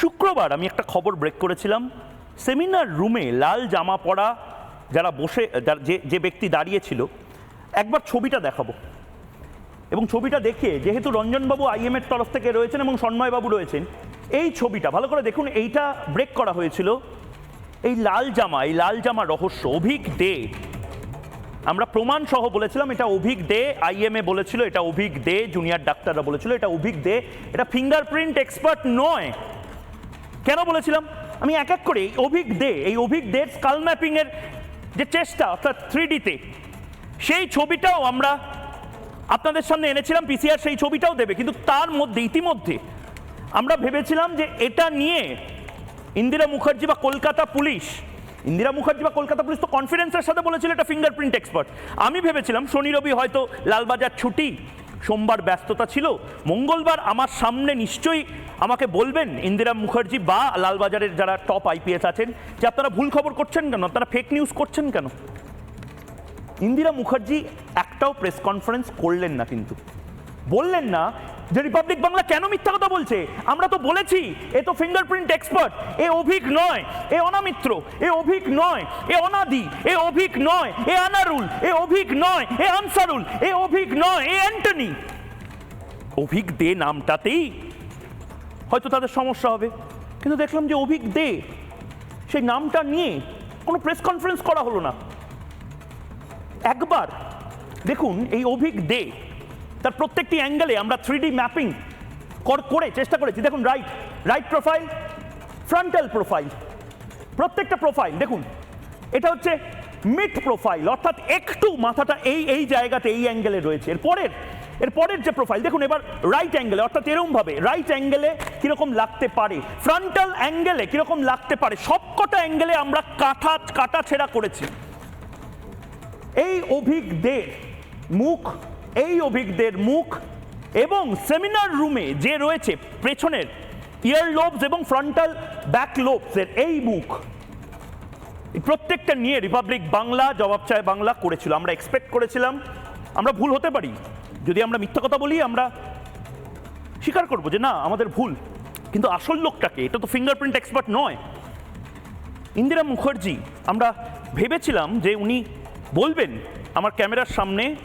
শুক্রবার আমি একটা খবর ব্রেক করেছিলাম। সেমিনার রুমে লাল জামা পরা যারা বসে যে যে ব্যক্তি দাঁড়িয়েছিল একবার ছবিটা দেখাবো। এবং ছবিটা দেখে যেহেতু রঞ্জনবাবু আইএমের তরফ থেকে রয়েছেন এবং সন্ময়বাবু রয়েছেন, এই ছবিটা, ভালো করে দেখুন, এইটা ব্রেক করা হয়েছিল। এই লাল জামা, এই লাল জামা রহস্য, অভিক দে। আমরা প্রমাণ সহ বলেছিলাম, এটা অভিক দে আইএমএ বলেছিল, এটা অভিক দে জুনিয়র ডাক্তাররা বলেছিল, এটা অভিক দে। এটা ফিঙ্গারপ্রিন্ট এক্সপার্ট নয়। কেন বলেছিলাম? আমি এক এক করে অভিক দে, এই অভিক দের স্কাল ম্যাপিংয়ের যে চেষ্টা, অর্থাৎ থ্রি ডিতে সেই ছবিটাও আমরা আপনাদের সামনে এনেছিলাম পিসিআর সেই ছবিটাও দেবে, কিন্তু তার মধ্যে, ইতিমধ্যে আমরা ভেবেছিলাম যে এটা নিয়ে ইন্দিরা মুখার্জি বা কলকাতা পুলিশ, ইন্দিরা মুখার্জি বা কলকাতা পুলিশ তো কনফিডেন্সের সাথে বলেছিল এটা ফিঙ্গারপ্রিন্ট এক্সপার্ট আমি ভেবেছিলাম শনি রবি হয়তো লালবাজার ছুটি, সোমবার ব্যস্ততা ছিল, মঙ্গলবার আমার সামনে নিশ্চয়ই আমাকে বলবেন, ইন্দিরা মুখার্জি বা লালবাজারের যারা টপ আইপিএস আছেন, যে আপনারা ভুল খবর করছেন কেন? আপনারা ফেক নিউজ করছেন কেন? ইন্দিরা মুখার্জি একটাও প্রেস কনফারেন্স করলেন না কিন্তু। বললেন না যে রিপাবলিক বাংলা কেন মিথ্যা কথা বলছে? আমরা তো বলেছি, এ তো ফিঙ্গারপ্রিন্ট এক্সপার্ট এ অভিক নয়, এ অনামিত্র, এ অভিক নয়, এ অনাদি, এ অভিক নয়, এ আনারুল, এ অভিক নয়, এ আনসারুল, এ অভিক নয়, এ অ্যান্টনি। অভিক দে নামটাতেই হয়তো তাদের সমস্যা হবে। কিন্তু দেখলাম যে অভিক দে, সেই নামটা নিয়ে কোনো প্রেস কনফারেন্স করা হলো না। একবার দেখুন এই অভিক দে, তার প্রত্যেকটি অ্যাঙ্গেলে আমরা থ্রি ম্যাপিং করে চেষ্টা করেছি। দেখুন right right profile frontal profile প্রত্যেকটা প্রোফাইল দেখুন। এটা হচ্ছে মিড প্রোফাইল অর্থাৎ একটু মাথাটা এই এই জায়গাতে, এই অ্যাঙ্গেলে রয়েছে। এর পরের এর পরের যে প্রোফাইল দেখুন এবার রাইট অ্যাঙ্গেলে অর্থাৎ এরকম ভাবে রাইট অ্যাঙ্গেলে কীরকম লাগতে পারে ফ্রন্টাল অ্যাঙ্গেলে কীরকম লাগতে পারে, সবকটা অ্যাঙ্গেলে আমরা কাটা কাটা ছেঁড়া করেছি। এই অভিজ্ঞদের মুখ, এই অভিজ্ঞদের মুখ এবং সেমিনার রুমে যে রয়েছে, পেছনের ইয়ার লোবস এবং ফ্রন্টাল ব্যাক লোবসের এই মুখ প্রত্যেকটা নিয়ে রিপাবলিক বাংলা, জবাব চায় বাংলা করেছিল, আমরা এক্সপেক্ট করেছিলাম, আমরা ভুল হতে পারি। যদি আমরা মিথ্যা কথা বলি, আমরা স্বীকার করব যে না, আমাদের ভুল। কিন্তু আসল লোকটাকে, এটা তো ফিঙ্গারপ্রিন্ট এক্সপার্ট নয়। ইন্দিরা মুখার্জি, আমরা ভেবেছিলাম যে উনি বলবেন আমার ক্যামেরার সামনে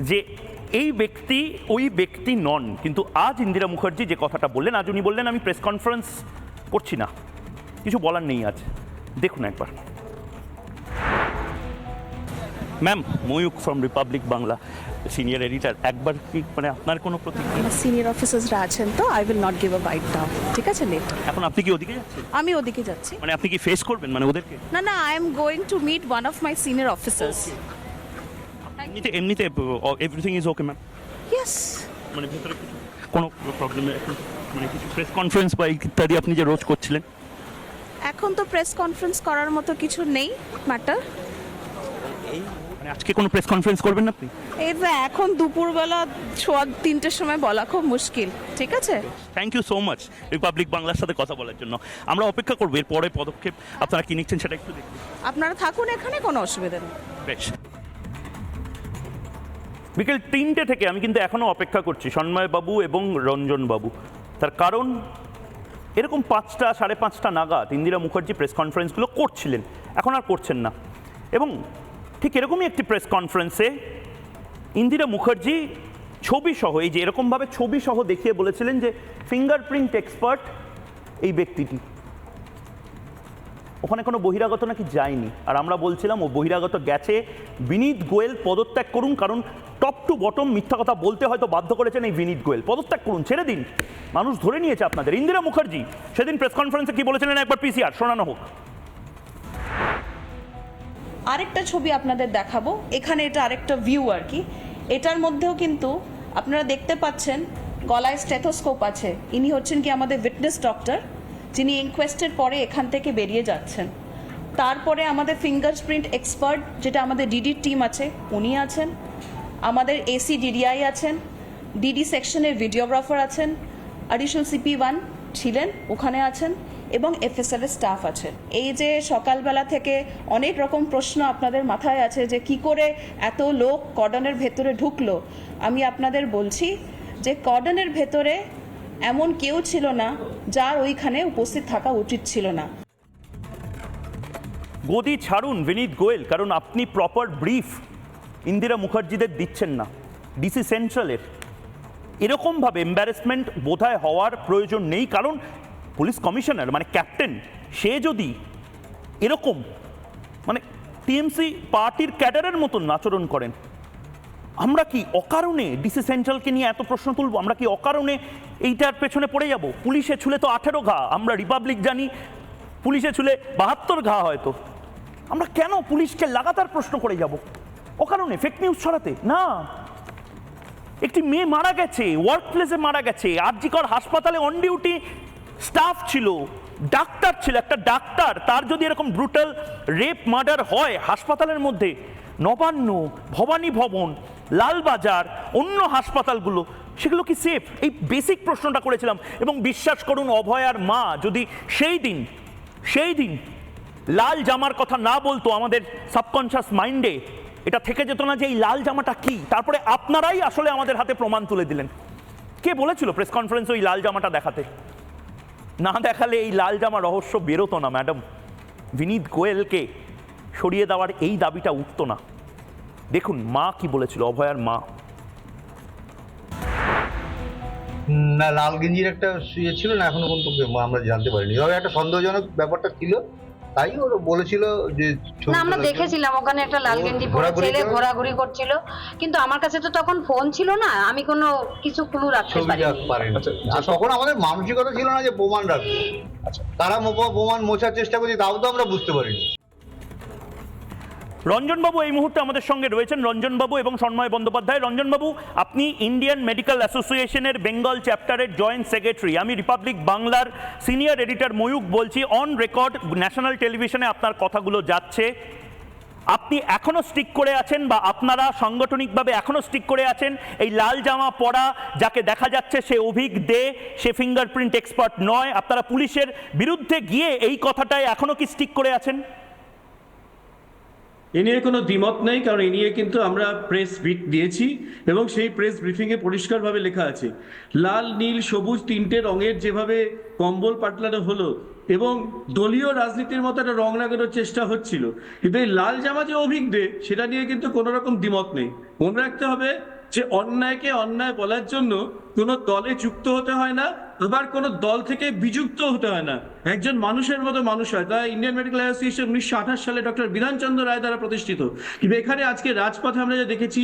যে এই ব্যক্তি ওই ব্যক্তি নন। কিন্তু আজ ইন্দিরা মুখার্জি যে কথাটা বললেন, আজ উনি বললেন, আমি প্রেস কনফারেন্স করছি না। কিছু বলার নেই আজ। দেখুন একবার। Ma'am Mayukh from Republic Bangla senior editor একবার কি মানে আপনার কোনো প্রতিক্রিয়া? সিনিয়র অফিসার্সরা আছেন তো I will not give a byte now ঠিক আছে লেট। এখন আপনি কি ওদিকে যাচ্ছেন? আমি ওদিকে যাচ্ছি। মানে আপনি কি ফেস করবেন মানে ওদেরকে? না না I am going to meet one of my senior officers এমনিতে এমনিতে everything is okay ma'am yes মানে ভেতরে কিছু কোনো প্রবলেম মানে কিছু প্রেস কনফারেন্স বা ইত্যাদি আপনি যে রোজ করছিলেন? এখন তো প্রেস কনফারেন্স করার মতো কিছু নেই ম্যাটার মানে আজকে কোনো প্রেস কনফারেন্স করবেন না আপনি? এই যে এখন দুপুরবেলা ছোয়া তিনটের সময় বলা খুব মুশকিল ঠিক আছে? Thank you so much Republic বাংলার সাথে কথা বলার জন্য। আমরা অপেক্ষা করব এর পরে পদক্ষেপ আপনারা কি নিচ্ছেন সেটা একটু দেখুন আপনারা থাকুন এখানে কোনো অসুবিধা নেই। বেশ। বিকেল তিনটে থেকে আমি কিন্তু এখনও অপেক্ষা করছি সন্ময় বাবু এবং রঞ্জন বাবু। তার কারণ এরকম পাঁচটা সাড়ে পাঁচটা নাগাদ ইন্দিরা মুখার্জি প্রেস কনফারেন্সগুলো করছিলেন। এখন আর করছেন না। এবং ঠিক এরকমই একটি প্রেস কনফারেন্সে ইন্দিরা মুখার্জি ছবি সহ, এই যে এরকমভাবে ছবি সহ দেখিয়ে বলেছিলেন যে ফিঙ্গারপ্রিন্ট এক্সপার্ট এই ব্যক্তিটি। ওখানে কোনো বহিরাগত নাকি যায়নি। আর আমরা বলছিলাম, ও বহিরাগত গেছে। বিনীত গোয়েল পদত্যাগ করুন, কারণ টপ টু বটম মিথ্যা কথা বলতে হয়তো বাধ্য করেছেন এই বিনীত গোয়েল। পদত্যাগ করুন, ছেড়ে দিন। মানুষ ধরে নিয়েছে আপনাদের। ইন্দিরা মুখার্জি, সেদিন প্রেস কনফারেন্সে কি বলেছিলেন একবার পিসিআর শোনানো হোক। আরেকটা ছবি আপনাদের দেখাবো। এখানে এটা আরেকটা ভিউ আর কি। এটার মধ্যেও কিন্তু আপনারা দেখতে পাচ্ছেন গলায় স্টেথোস্কোপ আছে। ইনি হচ্ছেন কি আমাদের উইটনেস ডক্টর যিনি ইনকোয়েস্টের পরে এখান থেকে বেরিয়ে যাচ্ছেন। তারপরে আমাদের ফিঙ্গারপ্রিন্ট এক্সপার্ট যেটা আমাদের ডিডি টিম আছে, উনি আছেন। আমাদের এসি ডিডিআই আছেন। ডিডি সেকশনের ভিডিওগ্রাফার আছেন। অ্যাডিশনাল সিপি ওয়ান ছিলেন, ওখানে আছেন। এবং এফএসএল এর স্টাফ আছেন। এই যে সকালবেলা থেকে অনেক রকম প্রশ্ন আপনাদের মাথায় আছে যে কি করে এত লোক কর্ডনের ভেতরে ঢুকলো, আমি আপনাদের বলছি যে কর্ডনের ভেতরে এমন কেউ ছিল না যার ওইখানে উপস্থিত থাকা উচিত ছিল না। গদি ছাড়ুন বিনীত গোয়েল, কারণ আপনি প্রপার ব্রিফ ইন্দিরা মুখার্জিদের দিচ্ছেন না। ডিসি সেন্ট্রালের এরকমভাবে এম্বারেসমেন্ট বোধহয় হওয়ার প্রয়োজন নেই, কারণ পুলিশ কমিশনার মানে ক্যাপ্টেন সে যদি এরকম মানে টিএমসি পার্টির ক্যাডারের মতন আচরণ করেন, আমরা কি অকারণে ডিসি সেন্ট্রালকে নিয়ে এত প্রশ্ন তুলবো? আমরা কি অকারণে এইটার পেছনে পড়ে যাব? পুলিশে ছুলে তো আঠেরো ঘা, আমরা রিপাবলিক জানি, পুলিশে ছুলে বাহাত্তর ঘা হয়তো। আমরা কেন পুলিশকে লাগাতার প্রশ্ন করে যাব? অকারণে ফেক নিউজ ছড়াতে? না। একটি মেয়ে মারা গেছে ওয়ার্ক প্লেসে মারা গেছে আরজিকর হাসপাতালে অন ডিউটি স্টাফ ছিল, ডাক্তার ছিল, একটা ডাক্তার, তার যদি এরকম ব্রুটাল রেপ মার্ডার হয় হাসপাতালের মধ্যে, নবান্ন, ভবানী ভবন, লালবাজার, অন্য হাসপাতালগুলো, সেগুলো কি সেফ এই বেসিক প্রশ্নটা করেছিলাম এবং বিশ্বাস করুন অভয়ার মা যদি সেই দিন সেই দিন লাল জামার কথা না বলতো আমাদের সাবকনশাস মাইন্ডে এটা থেকে যেত না যে এই লাল জামাটা কি? তারপরে আপনারাই আসলে আমাদের হাতে প্রমাণ তুলে দিলেন। কে বলেছিল প্রেস কনফারেন্সে ওই লাল জামাটা দেখাতে? না দেখালে এই লাল জামা রহস্য বেরোতো না, ম্যাডাম। বিনীত গোয়েলকে সরিয়ে দেওয়ার এই দাবিটা উঠত না। দেখুন, মা কি বলেছিল, অভয়ার মা। না, লাল গেঞ্জির একটা ইয়ে ছিল না, এখনও পর্যন্ত আমরা জানতে পারিনি। তবে একটা সন্দেহজনক ব্যাপারটা ছিল তাই ওরা বলেছিল যে না আমরা দেখেছিলাম ওখানে একটা লাল গেঞ্জি পরে ছেলে ঘোরাঘুরি করছিল। কিন্তু আমার কাছে তো তখন ফোন ছিল না আমি কোনো কিছু ক্লু রাখতে পারিনি। আচ্ছা, আর তখন আমাদের মানসিকতা ছিল না যে প্রমাণ রাখবে। আচ্ছা। তারা মোপা- প্রমাণ মোছার চেষ্টা করছে তাও তো আমরা বুঝতে পারিনি। রঞ্জনবাবু, এই মুহূর্তে আমাদের সঙ্গে রয়েছেন রঞ্জনবাবু এবং সন্ময় বন্দ্যোপাধ্যায়। রঞ্জনবাবু, আপনি ইন্ডিয়ান মেডিকেল অ্যাসোসিয়েশনের বেঙ্গল চ্যাপ্টারের জয়েন্ট সেক্রেটারি। আমি রিপাবলিক বাংলার সিনিয়র এডিটর ময়ূক বলছি। অন রেকর্ড ন্যাশনাল টেলিভিশনে আপনার কথাগুলো যাচ্ছে। আপনি এখনও স্টিক করে আছেন বা আপনারা সাংগঠনিকভাবে এখনও স্টিক করে আছেন? এই লাল জামা পরা যাকে দেখা যাচ্ছে, সে অভিক দে, সে ফিঙ্গারপ্রিন্ট এক্সপার্ট নয়। আপনারা পুলিশের বিরুদ্ধে গিয়ে এই কথাটায় এখনও কি স্টিক করে আছেন? এ নিয়ে কোনো দ্বিমত নেই, কারণ এ নিয়ে কিন্তু আমরা প্রেস ব্রিফ দিয়েছি এবং সেই প্রেস ব্রিফিংয়ে পরিষ্কারভাবে লেখা আছে, লাল, নীল, সবুজ তিনটে রঙের যেভাবে কম্বল পাটলানো হলো এবং দলীয় রাজনীতির মতো একটা রং লাগানোর চেষ্টা হচ্ছিল, কিন্তু এই লাল জামা যে অভিজ্ঞে সেটা নিয়ে কিন্তু কোনো রকম দ্বিমত নেই। মনে রাখতে হবে যে অন্যায়কে অন্যায় বলার জন্য কোনো দলে যুক্ত হতে হয় না আবার কোনো দল থেকে বিযুক্ত হতে হয় না। একজন মানুষের মতো মানুষ হয়। তাই ইন্ডিয়ান মেডিকেল অ্যাসোসিয়েশন উনিশশো আঠাশ সালে ডক্টর বিধানচন্দ্র রায় দ্বারা প্রতিষ্ঠিত। কিন্তু এখানে আজকে রাজপথে আমরা যে দেখেছি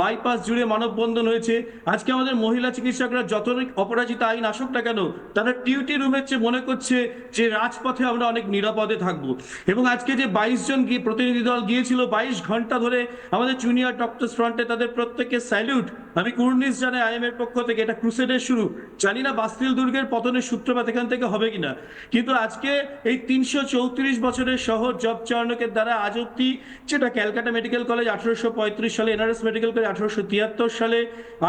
বাইপাস জুড়ে মানববন্ধন হয়েছে। আজকে আমাদের মহিলা চিকিৎসকরা যত অপরাজিত আইন আসুক না কেন, তারা ডিউটি রুমের চেয়ে মনে করছে যে রাজপথে আমরা অনেক নিরাপদে থাকব। এবং আজকে যে বাইশ জন প্রতিনিধি দল গিয়েছিল, বাইশ ঘণ্টা ধরে আমাদের জুনিয়র ডক্টরস ফ্রন্টে তাদের প্রত্যেককে স্যালিউট আমি কুর্নিস জানাই আইএম এর পক্ষ থেকে এটা ক্রুসেডের শুরু। জানি না বাস্তিল দুর্গের পতনের সূত্রপাত এখান থেকে হবে কিনা। কিন্তু আজকে এই তিনশো চৌত্রিশ বছরের শহর জব চার্নকের দ্বারা আজ অব্দি যেটা ক্যালকাটা মেডিকেল কলেজ আঠারোশো পঁয়ত্রিশ সালে এনআরএস মেডিকেল কলেজ আঠারোশো তিয়াত্তর সালে,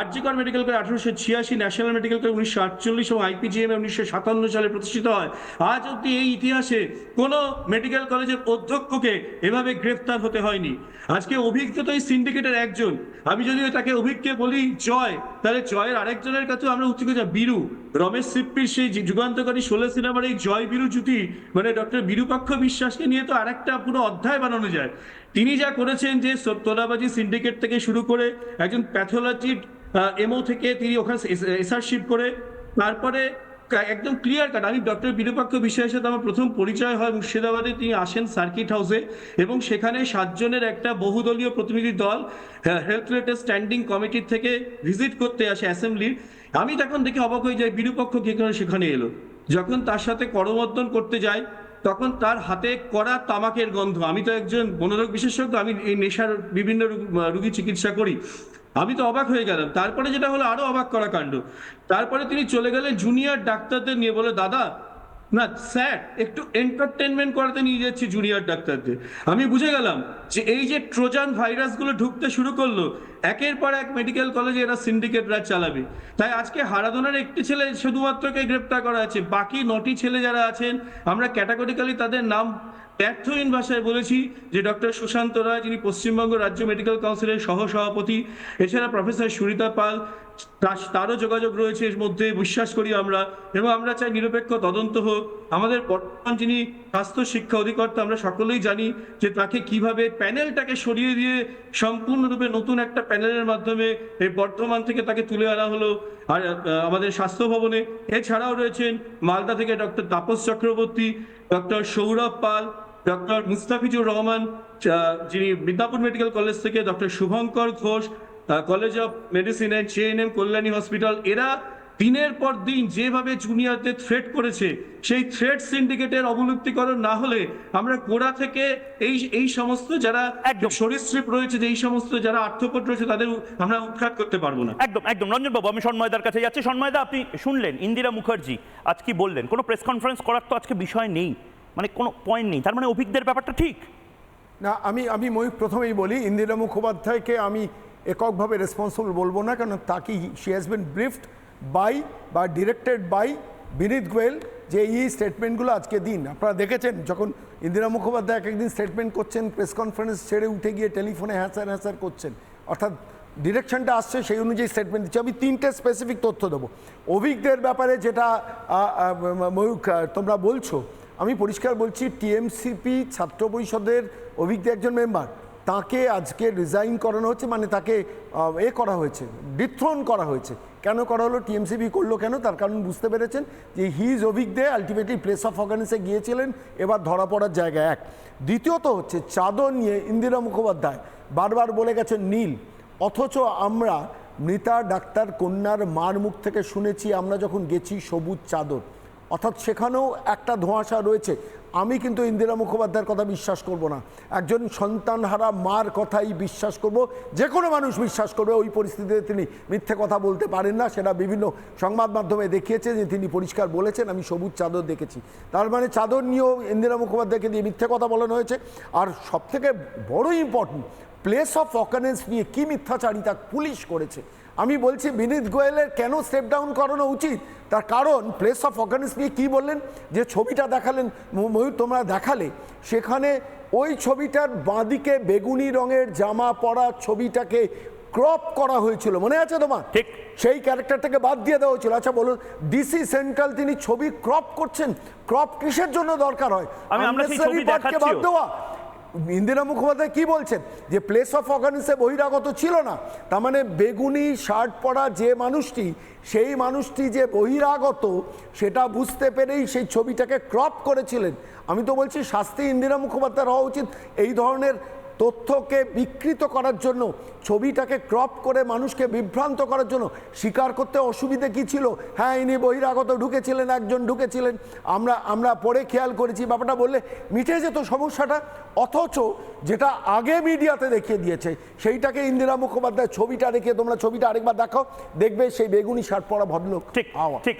আরজিকর মেডিকেল কলেজ আঠারোশো ছিয়াশি, ন্যাশনাল মেডিকেল কলেজ উনিশশো আটচল্লিশ এবং আইপিজিএম উনিশশো সাতান্ন সালে প্রতিষ্ঠিত হয়। আজ অব্দি এই ইতিহাসে কোনো মেডিকেল কলেজের অধ্যক্ষকে এভাবে গ্রেফতার হতে হয়নি। আজকে অভিজ্ঞ তো এই সিন্ডিকেটের একজন। আমি যদি তাকে অভিজ্ঞ বলি জয়। তাহলে জয়ের আরেকজনের কাছে আমরা উচ্চ যা বীরু, রমেশ সিপ্পির সেই যুগান্তকারী ষোলো সিনেমার এই জয় বীরু জুতি মানে ডক্টর বিরুপাক্ষ বিশ্বাসকে নিয়ে তো আরেকটা পুরো অধ্যায় বানানো যায়। তিনি যা করেছেন যে তোলাবাজি সিন্ডিকেট থেকে শুরু করে একজন প্যাথোলজি এমও থেকে তিনি ওখানে এসারশিপ করে, তারপরে একদম ক্লিয়ার কাট আমি ডক্টর বিরূপাক্ষ বিষয়ের সাথে আমার প্রথম পরিচয় হয় মুর্শিদাবাদে। তিনি আসেন সার্কিট হাউসে এবং সেখানে সাতজনের একটা বহুদলীয় প্রতিনিধি দল হেলথ রিলেটেড স্ট্যান্ডিং কমিটির থেকে ভিজিট করতে আসে অ্যাসেম্বলির আমি তখন দেখে অবাক হয়ে যাই, বিরূপক্ষ কে করে সেখানে এলো? যখন তার সাথে করমর্দন করতে যাই তখন তার হাতে কড়া তামাকের গন্ধ। আমি তো একজন মনোরোগ বিশেষজ্ঞ, আমি এই নেশার বিভিন্ন রোগী চিকিৎসা করি। আমি তো অবাক হয়ে গেলাম। তারপরে যেটা হলো আরও অবাক করা কাণ্ড। তারপরে তিনি চলে গেলেন জুনিয়র ডাক্তারদের নিয়ে বলে, দাদা, না স্যার একটু এন্টারটেনমেন্ট করাতে নিয়ে যাচ্ছি জুনিয়র ডাক্তারদের। আমি বুঝে গেলাম যে এই যে ট্রোজান ভাইরাসগুলো ঢুকতে শুরু করল, একের পর এক মেডিকেল কলেজে এরা সিন্ডিকেট রাজ চালাবে। তাই আজকে হারাদনের একটি ছেলে শুধুমাত্রকে গ্রেপ্তার করা আছে বাকি নটি ছেলে যারা আছেন, আমরা ক্যাটাগরিক্যালি তাদের নাম ব্যর্থহীন ভাষায় বলেছি যে ডক্টর সুশান্ত রায়, যিনি পশ্চিমবঙ্গ রাজ্য মেডিকেল কাউন্সিলের সহ সভাপতি এছাড়া প্রফেসর সুরিতা পাল তার- তারও যোগাযোগ রয়েছে এর মধ্যে, বিশ্বাস করি আমরা, এবং আমরা চাই নিরপেক্ষ তদন্ত হোক। আমাদের বর্তমান যিনি স্বাস্থ্য শিক্ষা অধিকর্তা, আমরা সকলেই জানি যে তাকে কীভাবে প্যানেলটাকে সরিয়ে দিয়ে সম্পূর্ণরূপে নতুন একটা প্যানেলের মাধ্যমে এই বর্ধমান থেকে তাকে তুলে আনা হলো। আর আমাদের স্বাস্থ্য ভবনে এছাড়াও রয়েছেন মালদা থেকে doctor Tapas Chakraborty, doctor Sourav Pal doctor Mustafizur Rahman যিনি মিদনাপুর মেডিকেল কলেজ থেকে doctor Shubhankar Ghosh college of medicine and JNM Kalyani hospital এরা দিনের পর দিন যেভাবে জুনিয়রদের থ্রেট করেছে সেই থ্রেট সিন্ডিকেটের অবলুপ্তিকরণ না হলে আমরা গোড়া থেকে এই এই সমস্ত যারা। সরীসৃপ রয়েছে যে এই সমস্ত যারা আর্থপট রয়েছে তাদের আমরা উৎখাত করতে পারব না। একদম একদম। রঞ্জনবাবু আমি সন্ময়দার কাছে যাচ্ছি। সন্ময়দা আপনি শুনলেন ইন্দিরা মুখার্জি আজ কি বললেন? কোনো প্রেস কনফারেন্স করার তো আজকে বিষয় নেই। মানে কোনো পয়েন্ট নেই। তার মানে অভিজ্ঞদের ব্যাপারটা ঠিক? না, আমি আমি ময়ূর প্রথমেই বলি, ইন্দিরা মুখোপাধ্যায়কে আমি এককভাবে রেসপন্সিবল বলব না, কারণ তাকে she has been briefed by বা ডিরেক্টেড বাই বিনীত গোয়েল যে এই স্টেটমেন্টগুলো আজকে দিন। আপনারা দেখেছেন, যখন ইন্দিরা মুখোপাধ্যায় এক একদিন স্টেটমেন্ট করছেন প্রেস কনফারেন্স ছেড়ে উঠে গিয়ে টেলিফোনে হ্যাঁসার হ্যাঁসার করছেন। অর্থাৎ ডিরেকশনটা আসছে, সেই অনুযায়ী স্টেটমেন্ট দিচ্ছে। আমি তিনটে স্পেসিফিক তথ্য দেবো। অভিজ্ঞদের ব্যাপারে যেটা ময়ূর তোমরা বলছো আমি পরিষ্কার বলছি, টিএমসিপি ছাত্র পরিষদের অভিজ্ঞ একজন মেম্বার তাকে আজকে রিজাইন করানো হচ্ছে মানে তাকে এ করা হয়েছে ডিথ্রোন করা হয়েছে। কেন করা হলো, টিএমসিপি করল কেন, তার কারণ বুঝতে পেরেছেন যে হিজ অভিজ্ঞে আলটিমেটলি প্লেস অফ অর্গানিসে গিয়েছিলেন, এবার ধরা পড়ার জায়গা এক। দ্বিতীয়ত হচ্ছে, চাদর নিয়ে ইন্দিরা মুখোপাধ্যায় বারবার বলে গেছেন, নীল, অথচ আমরা মৃতা ডাক্তার কন্যার মার মুখ থেকে শুনেছি, আমরা যখন গেছি সবুজ চাদর। অর্থাৎ সেখানেও একটা ধোঁয়াশা রয়েছে। আমি কিন্তু ইন্দিরা মুখোপাধ্যায়ের কথা বিশ্বাস করব না। একজন সন্তানহারা মার কথাই বিশ্বাস করব। যে কোনো মানুষ বিশ্বাস করবে, ওই পরিস্থিতিতে তিনি মিথ্যে কথা বলতে পারেন না। সেটা বিভিন্ন সংবাদ মাধ্যমে দেখিয়েছে যে তিনি পরিষ্কার বলেছেন, আমি সবুজ চাদর দেখেছি। তার মানে চাদর নিয়েও ইন্দিরা মুখোপাধ্যায়কে দিয়ে মিথ্যে কথা বলানো হয়েছে। আর সবথেকে বড় ইম্পর্টেন্ট প্লেস অফ অকারেন্স নিয়ে কি মিথ্যাচারিতা পুলিশ করেছে? আমি বলছি বিনীত গোয়েলের কেন স্টেপ ডাউন করানো উচিত? তার কারণ প্লেস অফ অকারেন্স নিয়ে কী বললেন? যে ছবিটা দেখালেন ময়ূর তোমরা দেখালে সেখানে ওই ছবিটার বাঁদিকে বেগুনি রঙের জামা পরা ছবিটাকে ক্রপ করা হয়েছিল। মনে আছে তোমার? ঠিক। সেই ক্যারেক্টারটাকে বাদ দিয়ে দেওয়া হয়েছিল। আচ্ছা বলুন ডিসি সেন্ট্রাল তিনি ছবি ক্রপ করছেন? ক্রপ কিসের জন্য দরকার হয়? আমি- আমরা সেই ছবি দেওয়া। ইন্দিরা মুখোপাধ্যায় কি বলছেন? যে প্লেস অফ অর্গানিসে বহিরাগত ছিল না, তার মানে বেগুনি শার্ট পরা যে মানুষটি, সেই মানুষটি যে বহিরাগত, সেটা বুঝতে পেরেই সেই ছবিটাকে ক্রপ করেছিলেন। আমি তো বলছি, শাস্তি ইন্দিরা মুখোপাধ্যায় হওয়া উচিত। এই ধরনের তথ্যকে বিকৃত করার জন্য ছবিটাকে ক্রপ করে মানুষকে বিভ্রান্ত করার জন্য স্বীকার করতে অসুবিধে কি ছিল? হ্যাঁ ইনি বহিরাগত ঢুকেছিলেন একজন ঢুকেছিলেন। আমরা আমরা পরে খেয়াল করেছি ব্যাপারটা বললে মিটে যেত সমস্যাটা। অথচ যেটা আগে মিডিয়াতে দেখিয়ে দিয়েছে সেইটাকে ইন্দিরা মুখোপাধ্যায় ছবিটা রেখে তোমরা ছবিটা আরেকবার দেখো দেখবে সেই বেগুনি শার্ট পরা ভদ্রলোক। ঠিক ঠিক।